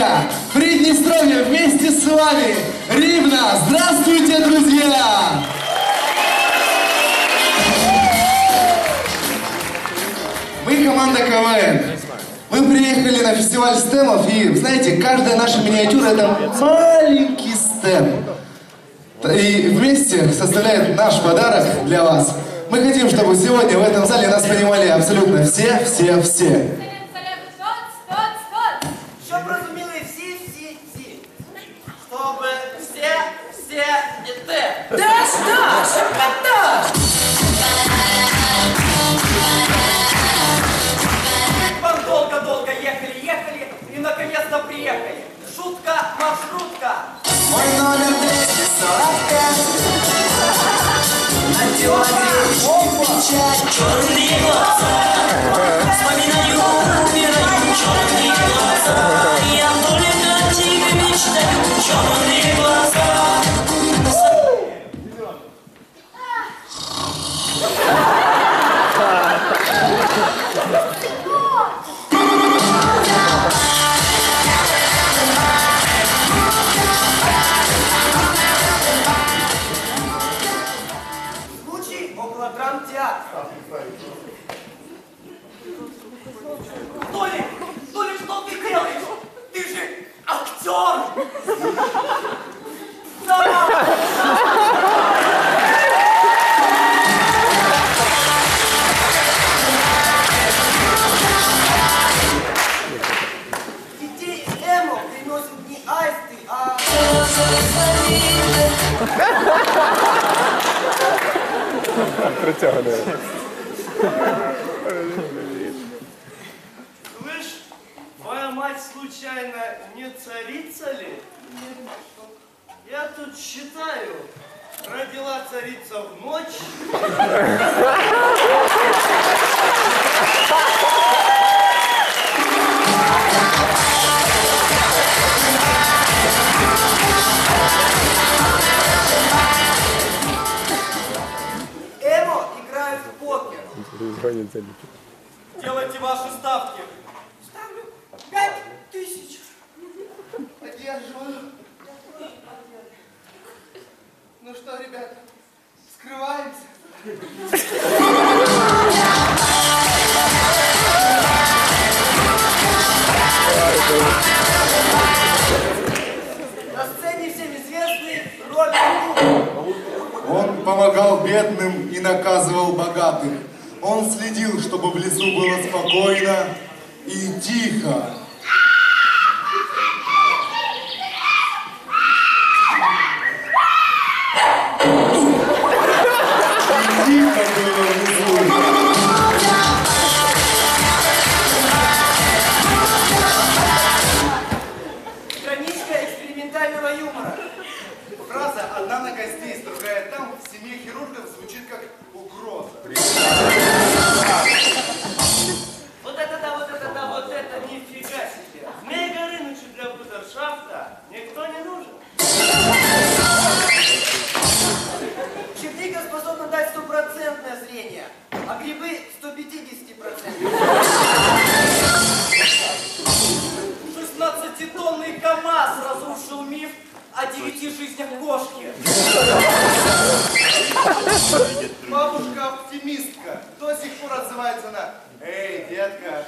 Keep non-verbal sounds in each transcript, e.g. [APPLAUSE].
друзья! Приднестровье вместе с вами! Ривна! Здравствуйте, друзья! Мы команда КВН. Мы приехали на фестиваль стемов, и, знаете, каждая наша миниатюра — это маленький стем. И вместе составляет наш подарок для вас. Мы хотим, чтобы сегодня в этом зале нас понимали абсолютно все, все, все. Щоб все, все і те. Даш, Даш, Даш! Вам долго-долго ехали, ехали и наконец-то приехали. Шутка, маршрутка. Мой номер 245 Слышь, твоя мать случайно не царица ли? Я тут считаю, родила царица в ночь. Делайте ваши ставки. Ставлю пять тысяч. Поддерживаю. Ну что, ребята, скрываемся? На сцене всем известный Гуд. Он помогал бедным и наказывал богатых. Он следил, чтобы в лесу было спокойно и тихо. Бабушка-оптимистка до сих пор отзывается на «Эй, детка!»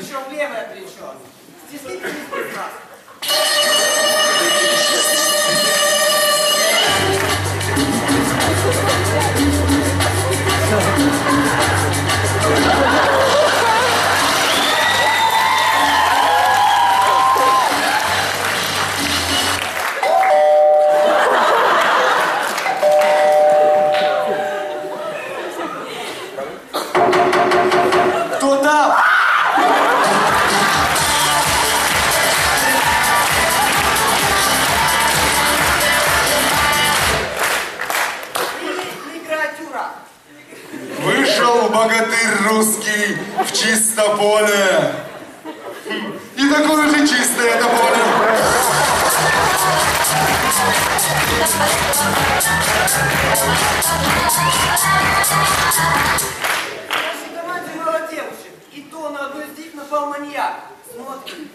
причем левое плечо. Стисните вместе с. Чисто поле. И такое же чистое это поле. В нашей команде мало. И то на одной из них. Смотрим.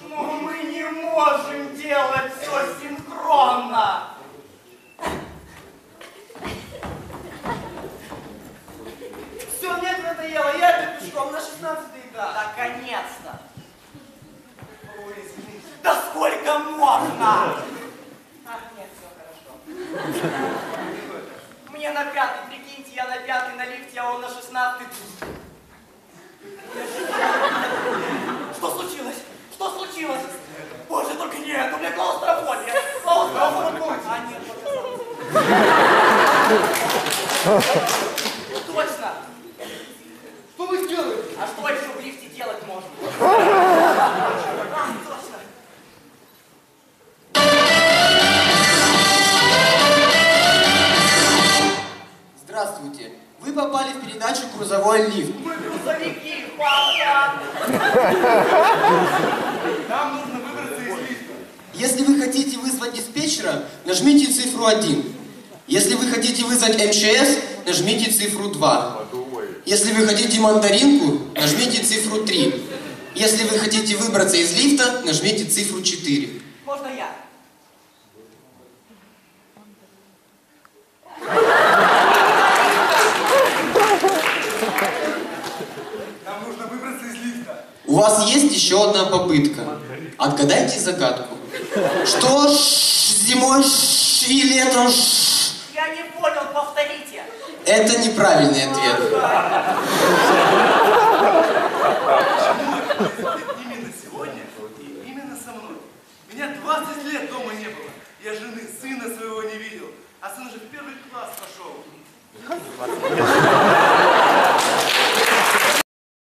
Ну, мы не можем делать все синхронно. Все, мне это надоело, я иду пешком на 16 этаж. Наконец-то. Ой, извините. Да сколько можно? Ах, нет, все хорошо. Мне на пятый, прикиньте, я на пятый на лифте, а он на шестнадцатый. Что случилось? Что случилось? Боже, только нет, у меня клаустрофобия. Клаустрофобия. А, нет, показалось. [LAUGHS] Нам нужно выбраться из лифта. Если вы хотите вызвать диспетчера, нажмите цифру 1. Если вы хотите вызвать МЧС, нажмите цифру 2. Если вы хотите мандаринку, нажмите цифру 3. Если вы хотите выбраться из лифта, нажмите цифру 4. Можно я? Нам нужно выбраться из лифта. У вас есть еще одна попытка. Отгадайте загадку. Что ж зимой, ш и летом ш? Я не понял, повторите. Это неправильный ответ. Именно сегодня и именно со мной. Меня 20 лет дома не было. Я жены, сына своего не видел. А сын уже в первый класс пошел.